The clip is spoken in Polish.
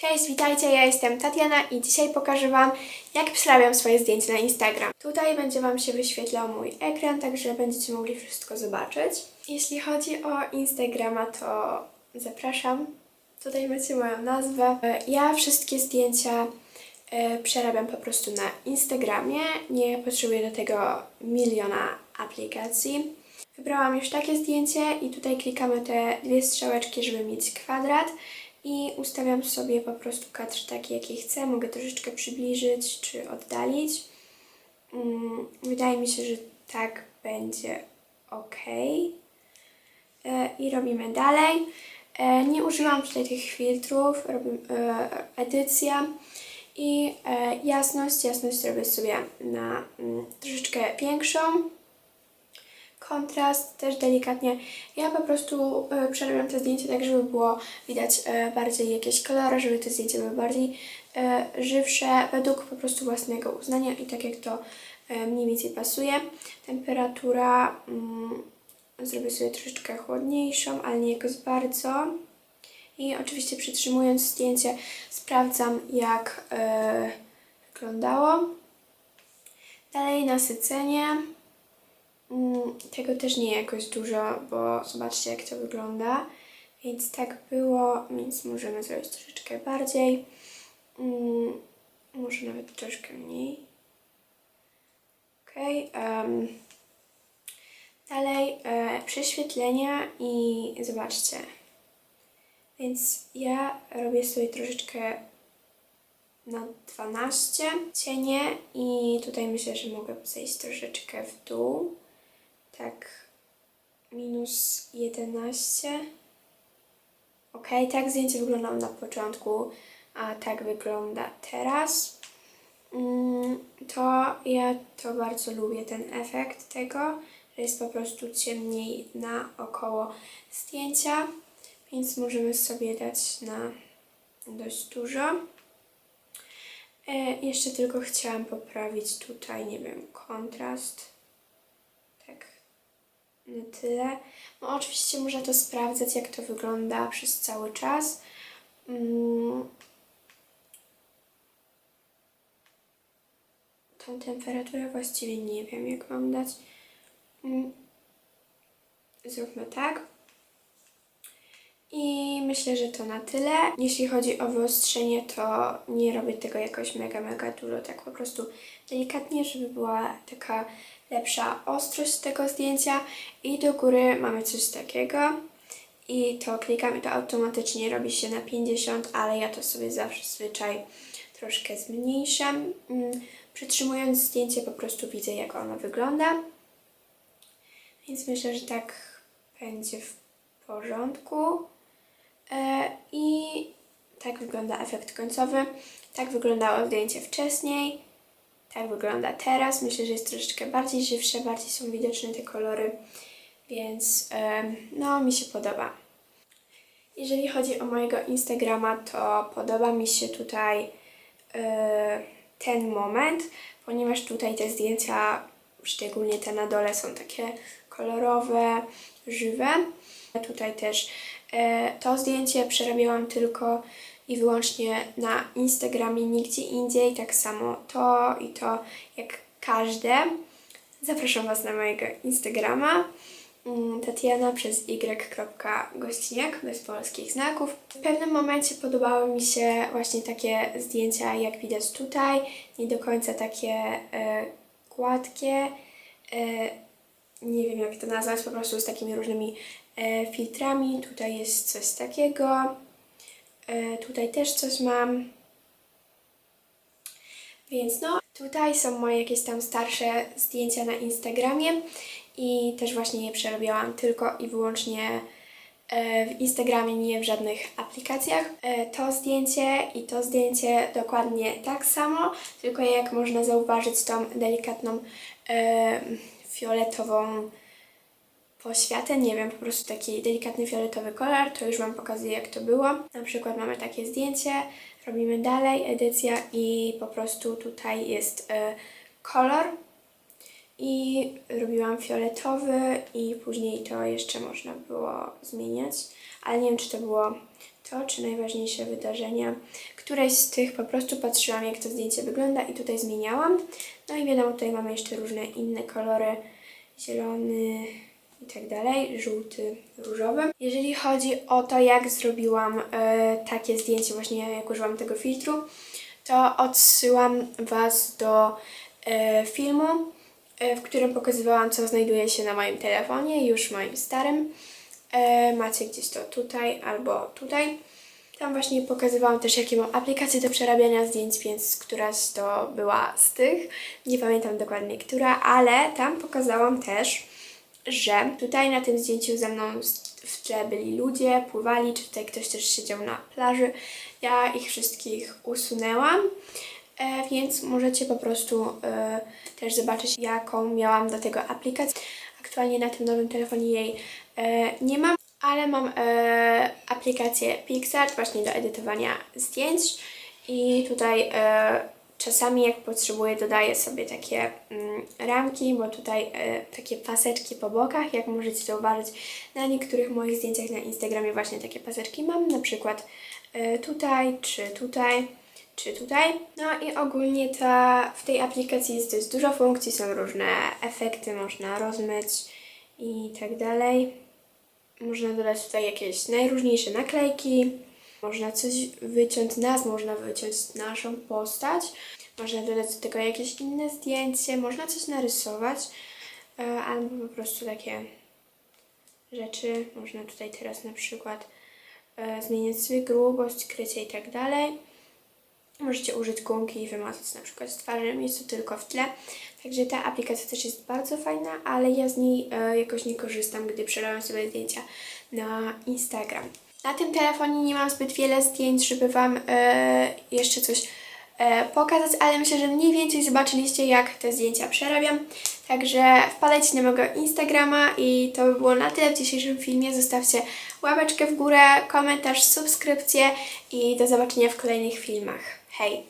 Cześć, witajcie, ja jestem Tatiana i dzisiaj pokażę Wam, jak przerabiam swoje zdjęcia na Instagram. Tutaj będzie Wam się wyświetlał mój ekran, także będziecie mogli wszystko zobaczyć. Jeśli chodzi o Instagrama, to zapraszam. Tutaj macie moją nazwę. Ja wszystkie zdjęcia e, przerabiam po prostu na Instagramie. Nie potrzebuję do tego miliona aplikacji. Wybrałam już takie zdjęcie i tutaj klikamy te dwie strzałeczki, żeby mieć kwadrat i ustawiam sobie po prostu kadr taki, jaki chcę. Mogę troszeczkę przybliżyć czy oddalić. Mm, Wydaje mi się, że tak będzie ok. E, I robimy dalej. E, Nie używam tutaj tych filtrów, robię e, edycja i jasność. Jasność robię sobie na mm, troszeczkę większą kontrast też delikatnie. Ja po prostu e, przerabiam te zdjęcia tak, żeby było widać e, bardziej jakieś kolory, żeby te zdjęcia były bardziej e, żywsze, według po prostu własnego uznania i tak jak to mniej więcej pasuje. Temperatura mm, zrobię sobie troszeczkę chłodniejszą, ale nie jakoś bardzo. I oczywiście przytrzymując zdjęcie sprawdzam jak wyglądało. Dalej nasycenie. Mm, Tego też nie jakoś dużo, bo zobaczcie jak to wygląda. Więc tak było, więc możemy zrobić troszeczkę bardziej. Mm, Może nawet troszkę mniej. Ok. em, dalej e, prześwietlenia i zobaczcie. Więc ja robię sobie troszeczkę na 12 cienie i tutaj myślę, że mogę zejść troszeczkę w dół. Tak, minus 11. Ok, tak zdjęcie wyglądało na początku, a tak wygląda teraz. Mm, To ja to bardzo lubię, ten efekt tego, że jest po prostu ciemniej naokoło zdjęcia, więc możemy sobie dać na dość dużo. E, jeszcze tylko chciałam poprawić tutaj, nie wiem, kontrast. Tyle. No oczywiście można to sprawdzać, jak to wygląda przez cały czas. Mm. Tą temperaturę właściwie nie wiem, jak mam dać. Mm. Zróbmy tak. I myślę, że to na tyle. Jeśli chodzi o wyostrzenie, to nie robię tego jakoś mega, mega dużo, tak po prostu delikatnie, żeby była taka lepsza ostrość tego zdjęcia. I do góry mamy coś takiego. I to klikam i to automatycznie robi się na 50, ale ja to sobie zawsze zwyczaj troszkę zmniejszam. Mm, Przytrzymując zdjęcie po prostu widzę, jak ono wygląda. Więc myślę, że tak będzie w porządku. E, I tak wygląda efekt końcowy. Tak wyglądało zdjęcie wcześniej. Tak wygląda teraz. Myślę, że jest troszeczkę bardziej żywsze, bardziej są widoczne te kolory, więc no mi się podoba. Jeżeli chodzi o mojego Instagrama, to podoba mi się tutaj e, ten moment, ponieważ tutaj te zdjęcia, szczególnie te na dole, są takie kolorowe, żywe. Tutaj też e, to zdjęcie przerabiałam tylko i wyłącznie na Instagramie, nigdzie indziej. Tak samo to i to, jak każde. Zapraszam Was na mojego Instagrama. mm, Tatiana przez y.gościniak bez polskich znaków. W pewnym momencie podobały mi się właśnie takie zdjęcia, jak widać tutaj. Nie do końca takie e, gładkie. E, nie wiem jak to nazwać, po prostu z takimi różnymi e, filtrami. Tutaj jest coś takiego. E, tutaj też coś mam. Więc no, tutaj są moje jakieś tam starsze zdjęcia na Instagramie i też właśnie je przerabiałam tylko i wyłącznie e, w Instagramie, nie w żadnych aplikacjach. To zdjęcie i to zdjęcie dokładnie tak samo, tylko jak można zauważyć tą delikatną fioletową poświatę, nie wiem, po prostu taki delikatny fioletowy kolor, to już Wam pokazuję jak to było. Na przykład mamy takie zdjęcie, robimy dalej, edycja i po prostu tutaj jest e, kolor. I robiłam fioletowy i później to jeszcze można było zmieniać, ale nie wiem czy to było to, czy najważniejsze wydarzenia. Któreś z tych po prostu patrzyłam, jak to zdjęcie wygląda i tutaj zmieniałam. No i wiadomo, tutaj mamy jeszcze różne inne kolory. Zielony i tak dalej, żółty, różowy. Jeżeli chodzi o to, jak zrobiłam e, takie zdjęcie, właśnie jak użyłam tego filtru, to odsyłam Was do e, filmu, e, w którym pokazywałam, co znajduje się na moim telefonie, już moim starym. E, macie gdzieś to tutaj albo tutaj. Tam właśnie pokazywałam też, jakie mam aplikacje do przerabiania zdjęć, więc któraś to była z tych. Nie pamiętam dokładnie, która, ale tam pokazałam też, że tutaj na tym zdjęciu ze mną w tle byli ludzie, pływali, czy tutaj ktoś też siedział na plaży. Ja ich wszystkich usunęłam, e, więc możecie po prostu e, też zobaczyć, jaką miałam do tego aplikację. Aktualnie na tym nowym telefonie jej nie mam, ale mam e, aplikację PixArt właśnie do edytowania zdjęć i tutaj e, czasami jak potrzebuję dodaję sobie takie mm, ramki, bo tutaj e, takie paseczki po bokach, jak możecie zauważyć na niektórych moich zdjęciach na Instagramie właśnie takie paseczki mam, na przykład e, tutaj czy tutaj czy tutaj. No i ogólnie ta, w tej aplikacji jest dość dużo funkcji, są różne efekty, można rozmyć i tak dalej. Można dodać tutaj jakieś najróżniejsze naklejki, można coś wyciąć nas, można wyciąć naszą postać, można dodać do tego jakieś inne zdjęcie, można coś narysować, e, albo po prostu takie rzeczy. Można tutaj teraz na przykład e, zmieniać sobie grubość, krycie i tak dalej. Możecie użyć gumki i wymazać na przykład z twarzy, to tylko w tle. Także ta aplikacja też jest bardzo fajna, ale ja z niej e, jakoś nie korzystam, gdy przerabiam sobie zdjęcia na Instagram. Na tym telefonie nie mam zbyt wiele zdjęć, żeby Wam e, jeszcze coś e, pokazać, ale myślę, że mniej więcej zobaczyliście, jak te zdjęcia przerabiam. Także wpadajcie na mojego Instagrama i to by było na tyle w dzisiejszym filmie. Zostawcie łapeczkę w górę, komentarz, subskrypcję i do zobaczenia w kolejnych filmach. Hey.